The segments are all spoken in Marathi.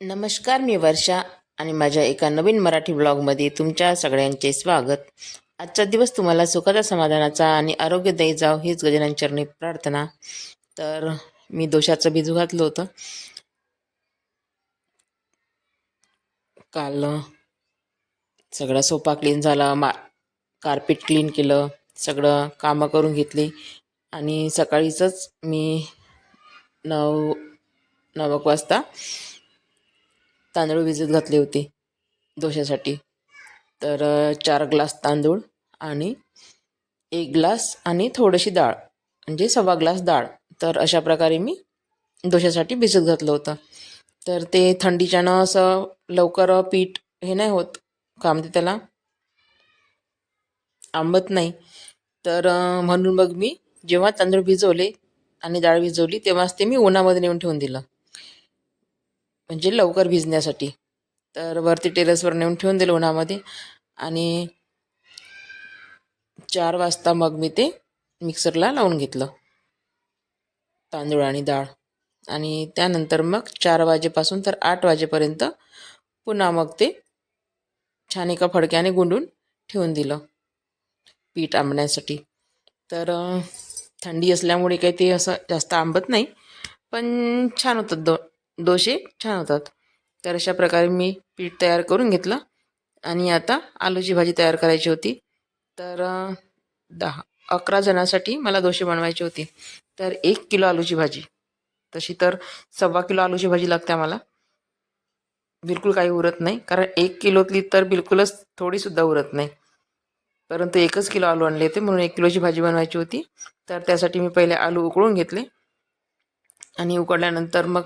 नमस्कार मी वर्षा आणि माझ्या एका नवीन मराठी ब्लॉगमध्ये तुमच्या सगळ्यांचे स्वागत. आजचा दिवस तुम्हाला सुखाचा समाधानाचा आणि आरोग्यदायी जाव हीच गजानन चरणी प्रार्थना. तर मी दोशाचं बिजू घातलं होतं. काल सगळा सोफा क्लीन झाला मा कार्पेट क्लीन केलं सगळं कामं करून घेतली. आणि सकाळीचंच मी नऊ नऊ एक वाजता तांदूळ भिजत घातले होते डोश्यासाठी. तर चार ग्लास तांदूळ आणि एक ग्लास आणि थोडीशी डाळ म्हणजे सव्वा ग्लास डाळ. तर अशा प्रकारे मी डोश्यासाठी भिजत घातलं होतं. तर ते थंडीच्यानं असं लवकर पीठ हे नाही होत का म्हणते त्याला आंबत नाही. तर म्हणून मग मी जेव्हा तांदूळ भिजवले आणि डाळ भिजवली तेव्हाच ते मी उन्हामध्ये नेऊन ठेवून दिलं. म्हणजे लवकर भिजण्यासाठी. तर वरती टेरेसवर नेऊन ठेवून दिलं उन्हामध्ये. आणि चार वाजता मग मी ते मिक्सरला लावून घेतलं. तांदूळ आणि डाळ. आणि त्यानंतर मग चार वाजेपासून तर आठ वाजेपर्यंत पुन्हा मग ते छान एका फडक्याने गुंडून ठेवून दिलं पीठ आंबण्यासाठी. तर थंडी असल्यामुळे काही ते असं जास्त आंबत नाही पण छान होतात दो डोसे छान होतात. तर अशा प्रकारे मी पीठ तयार करून घेतलं आणि आता आलूची भाजी तयार करायची होती. तर दहा अकरा जणांसाठी मला डोसे बनवायचे होते. तर एक किलो आलूची भाजी. तशी तर सव्वा किलो आलूची भाजी लागते आम्हाला. बिलकुल काही उरत नाही. कारण एक किलोतली तर बिलकुलच थोडीसुद्धा उरत नाही. परंतु एकच किलो आलू आणले होते. म्हणून एक किलोची भाजी बनवायची होती. तर त्यासाठी मी पहिले आलू उकळून घेतले. आणि उकळल्यानंतर मग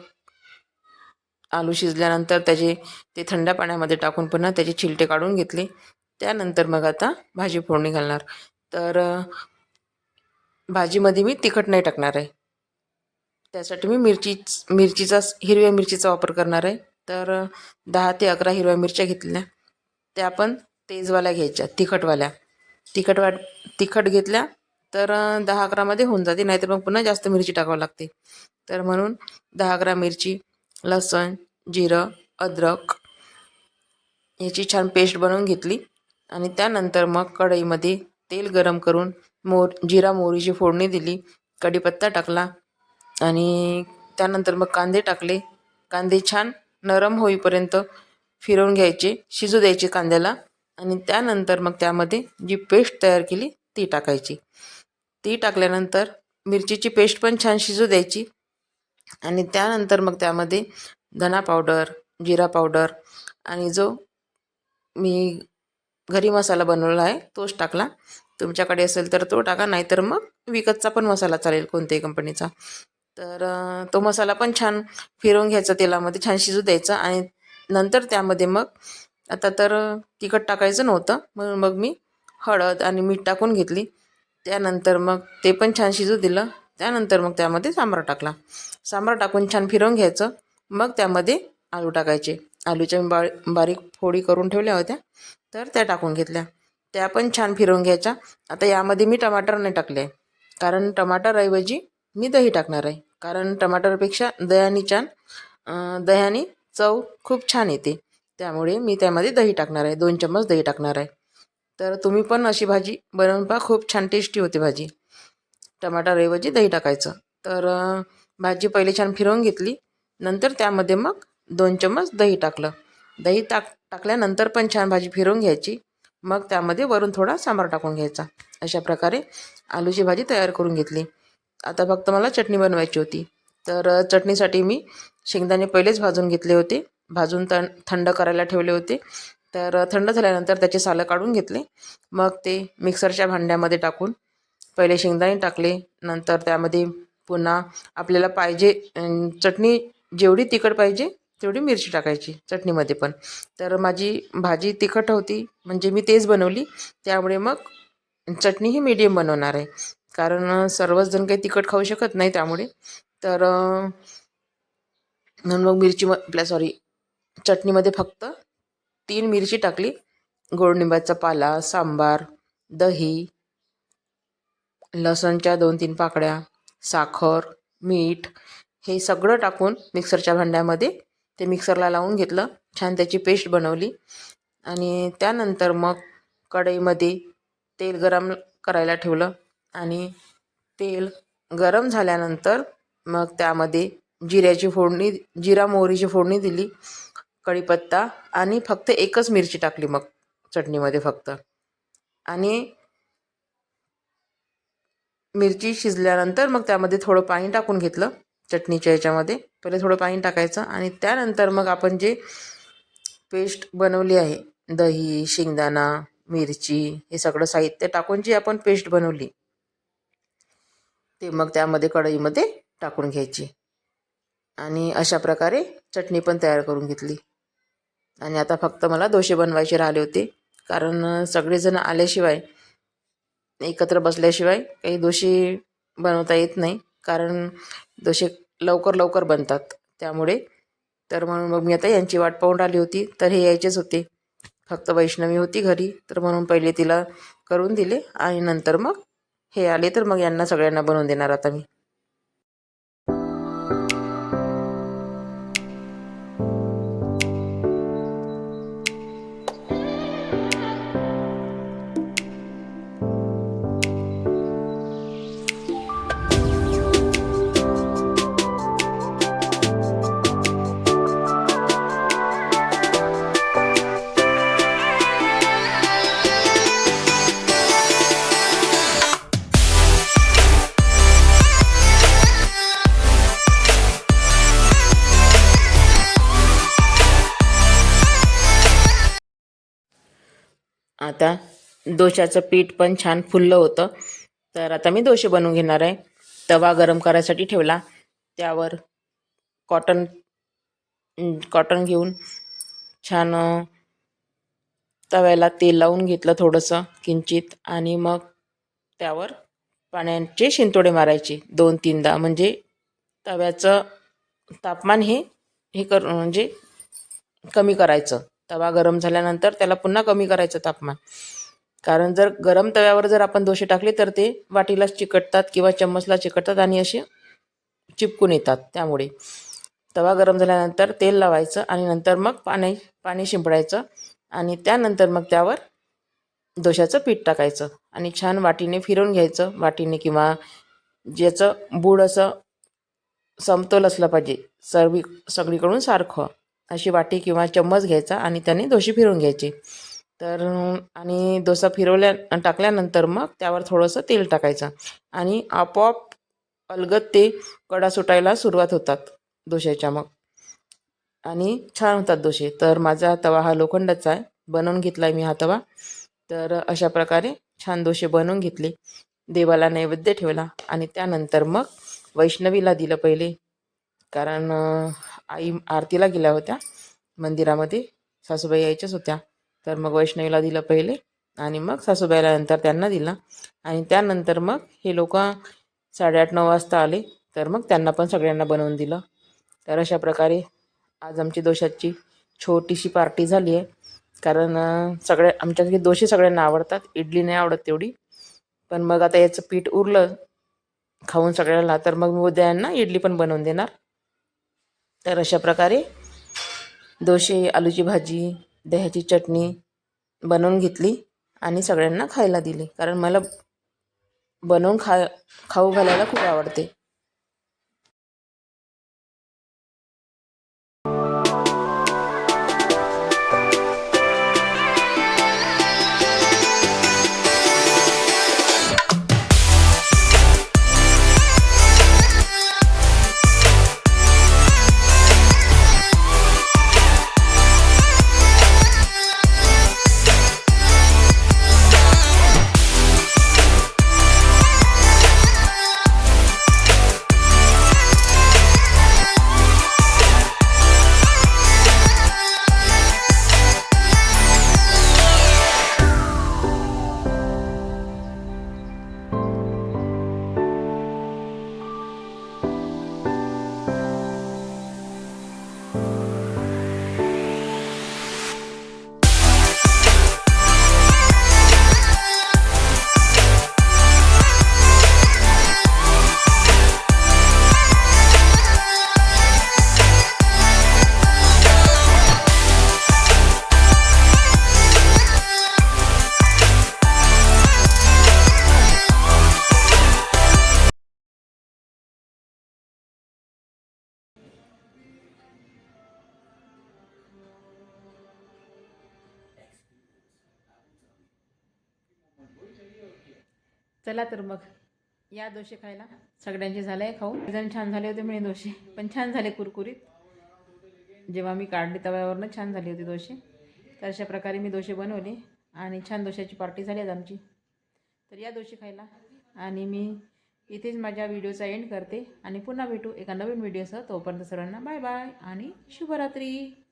आलू शिजल्यानंतर त्याचे ते थंड पाण्यामध्ये टाकून पुन्हा त्याचे छिलटे काढून घेतले. त्यानंतर मग आता भाजी फोडणी घालणार. तर भाजीमध्ये मी तिखट नाही टाकणार आहे. त्यासाठी मी मिरची मिरचीचा हिरव्या मिरचीचा वापर करणार आहे. तर दहा ते अकरा हिरव्या मिरच्या घेतल्या. त्या पण तेजवाल्या घ्यायच्या तिखटवाल्या. तिखट वाट तिखट घेतल्या तर दहा अकरामध्ये होऊन जाते. नाहीतर मग पुन्हा जास्त मिरची टाकावं लागते. तर म्हणून दहा अकरा मिरची लसूण जिरं अद्रक याची छान पेस्ट बनवून घेतली. आणि त्यानंतर मग कढईमध्ये तेल गरम करून मोर जिरा मोहरीची फोडणी दिली कढीपत्ता टाकला आणि त्यानंतर मग कांदे टाकले. कांदे छान नरम होईपर्यंत फिरवून घ्यायचे शिजू द्यायचे कांद्याला आणि त्यानंतर मग त्यामध्ये जी पेस्ट तयार केली ती टाकायची. ती टाकल्यानंतर मिरचीची पेस्ट पण छान शिजू द्यायची. आणि त्यानंतर मग त्यामध्ये धना पावडर जिरा पावडर आणि जो मी घरी मसाला बनवला आहे तोच टाकला. तुमच्याकडे असेल तर तो टाका नाहीतर मग विकतचा पण मसाला चालेल कोणत्याही कंपनीचा. तर तो मसाला पण छान फिरवून घ्यायचा तेलामध्ये छान शिजू द्यायचा आणि नंतर त्यामध्ये मग आता तर तिखट टाकायचं नव्हतं म्हणून मग मी हळद आणि मीठ टाकून घेतली. त्यानंतर मग ते पण छान शिजू दिलं त्यानंतर मग त्यामध्ये सांबार टाकला. सांबार टाकून छान फिरवून घ्यायचं. मग त्यामध्ये आलू टाकायचे. आलूच्या मी बा बारीक फोडी करून ठेवल्या होत्या. तर त्या टाकून घेतल्या. त्या पण छान फिरवून घ्यायच्या. आता यामध्ये मी टमाटर नाही टाकले. कारण टमाटरऐवजी मी दही टाकणार आहे. कारण टमाटरपेक्षा दह्याने छान दह्यानी दह्याने चव खूप छान येते. त्यामुळे मी त्यामध्ये दही टाकणार आहे. दोन चम्मच दही टाकणार आहे. तर तुम्ही पण अशी भाजी बनवून पहा. खूप छान टेस्टी होते भाजी. टमाटरऐवजी दही टाकायचं. तर भाजी पहिले छान फिरवून घेतली. नंतर त्यामध्ये मग दोन चम्मच दही टाकलं. दही टाक टाकल्यानंतर पण छान भाजी फिरवून घ्यायची. मग त्यामध्ये वरून थोडा सांबार टाकून घ्यायचा. अशा प्रकारे आलूची भाजी तयार करून घेतली. आता फक्त मला चटणी बनवायची होती. तर चटणीसाठी मी शेंगदाणे पहिलेच भाजून घेतले होते. भाजून तण थंड करायला ठेवले होते. तर थंड झाल्यानंतर त्याचे सालं काढून घेतले. मग ते मिक्सरच्या भांड्यामध्ये टाकून पहिले शेंगदाणे टाकले नंतर त्यामध्ये पुन्हा आपल्याला पाहिजे चटणी जेवढी तिखट पाहिजे तेवढी मिरची टाकायची चटणीमध्ये पण. तर माझी भाजी तिखट होती म्हणजे मी तेच बनवली. त्यामुळे मग चटणी ही मीडियम बनवणार आहे. कारण अं, सर्वच जण काही तिखट खाऊ शकत नाही त्यामुळे. तर म्हणून मग मिरची आपल्या सॉरी चटणीमध्ये फक्त तीन मिरची टाकली. गोडनिंबाचा पाला सांबार दही लसणच्या दोन तीन पाकळ्या साखर मीठ हे सगळं टाकून मिक्सरच्या भांड्यामध्ये ते मिक्सरला लावून घेतलं. छान त्याची पेस्ट बनवली. आणि त्यानंतर मग कढईमध्ये तेल गरम करायला ठेवलं. आणि तेल गरम झाल्यानंतर मग त्यामध्ये जिऱ्याची फोडणी जिरा मोहरीची फोडणी दिली कढीपत्ता आणि फक्त एकच मिरची टाकली मग चटणीमध्ये फक्त. आणि मिरची शिजल्यानंतर मग त्यामध्ये थोडं पाणी टाकून घेतलं चटणीच्या याच्यामध्ये. पहिले थोडं पाणी टाकायचं आणि त्यानंतर मग आपण जे पेस्ट बनवली आहे दही शेंगदाणा मिरची हे सगळं साहित्य टाकून जी आपण पेस्ट बनवली ते मग त्यामध्ये कढईमध्ये टाकून घ्यायची. आणि अशा प्रकारे चटणी पण तयार करून घेतली. आणि आता फक्त मला दोशे बनवायचे राहिले होते कारण सगळेजण आल्याशिवाय एकत्र बसल्याशिवाय काही दोषी बनवता येत नाही. कारण दोषे लवकर लवकर बनतात. त्यामुळे तर म्हणून मग मी आता यांची वाट पाहून आली होती. तर हे यायचेच होते. फक्त वैष्णवी होती घरी. तर म्हणून पहिले तिला करून दिले आणि नंतर मग हे आले. तर मग यांना सगळ्यांना बनवून देणार आता मी. आता दोशाचं पीठ पण छान फुललं होतं. तर आता मी दोशे बनवून घेणार आहे. तवा गरम करायसाठी ठेवला. त्यावर कॉटन कॉटन घेऊन छान तव्याला तेल लावून घेतलं थोडंसं किंचित. आणि मग त्यावर पाण्याचे शिंतोडे मारायचे दोन तीनदा. म्हणजे तव्याचं तापमान हे हे कर म्हणजे कमी करायचं. तवा गरम झाल्यानंतर त्याला पुन्हा कमी करायचं तापमान. कारण जर गरम तव्यावर जर आपण दोसे टाकले तर ते वाटीलाच चिकटतात किंवा चम्मचला चिकटतात आणि असे चिपकून येतात त्यामुळे. तवा गरम झाल्यानंतर तेल लावायचं आणि नंतर मग पाणी पाणी शिंपडायचं आणि त्यानंतर मग त्यावर दोशाचं पीठ टाकायचं आणि छान वाटीने फिरवून घ्यायचं. वाटीने किंवा ज्याचं बूड असं समतोल असलं पाहिजे. सर्वी सगळीकडून सारखं. अशी वाटी किंवा चम्मच घ्यायचा आणि त्याने दोशी फिरवून घ्यायची. तर आणि डोसा फिरवल्या टाकल्यानंतर मग त्यावर थोडंसं तेल टाकायचं. आणि आपोआप अलगद ते कडा सुटायला सुरुवात होतात दोशाच्या मग. आणि छान होतात दोशे तर माझा तवा हा लोखंडाचा आहे. बनवून घेतला आहे मी हा तवा. तर अशा प्रकारे छान दोशे बनवून घेतले. देवाला नैवेद्य ठेवला आणि त्यानंतर मग वैष्णवीला दिलं पहिले. कारण आई आरतीला गेल्या होत्या. मंदिरामध्ये सासूबाई यायच्याच होत्या. तर मग वैष्णवीला दिलं पहिले आणि मग सासूबाईला नंतर त्यांना दिलं. आणि त्यानंतर मग हे लोक साडेआठ नऊ वाजता आले. तर मग त्यांना पण सगळ्यांना बनवून दिलं. तर अशा प्रकारे आज आमची दोशाची छोटीशी पार्टी झाली आहे. कारण सगळ्या आमच्या घरी दोशे सगळ्यांना आवडतात. इडली नाही आवडत तेवढी. पण मग आता याचं पीठ उरलं खाऊन सगळ्याला तर मग मी उद्या यांना इडली पण बनवून देणार. तर अशा प्रकारे दोशे आलूची भाजी दह्याची चटणी बनवून घेतली आणि सगळ्यांना खायला दिली. कारण मला बनवून खा खाऊ घालायला खूप आवडते. चला तर मग. या दोशे खायला. सगळ्यांचे झाले आहे जण छान झाले होते म्हणे दोशे पण छान झाले कुरकुरीत. जेव्हा मी काढले तव्यावरनं छान झाले होते दोशे तर अशा प्रकारे मी दोशे बनवले. आणि छान दोशाची पार्टी झाली आहेत आमची. तर या दोशे खायला. आणि मी इथेच माझ्या व्हिडिओचा एंड करते. आणि पुन्हा भेटू एका नवीन व्हिडिओसह. तोपर्यंत सर्वांना बाय बाय. आणि शुभरात्री.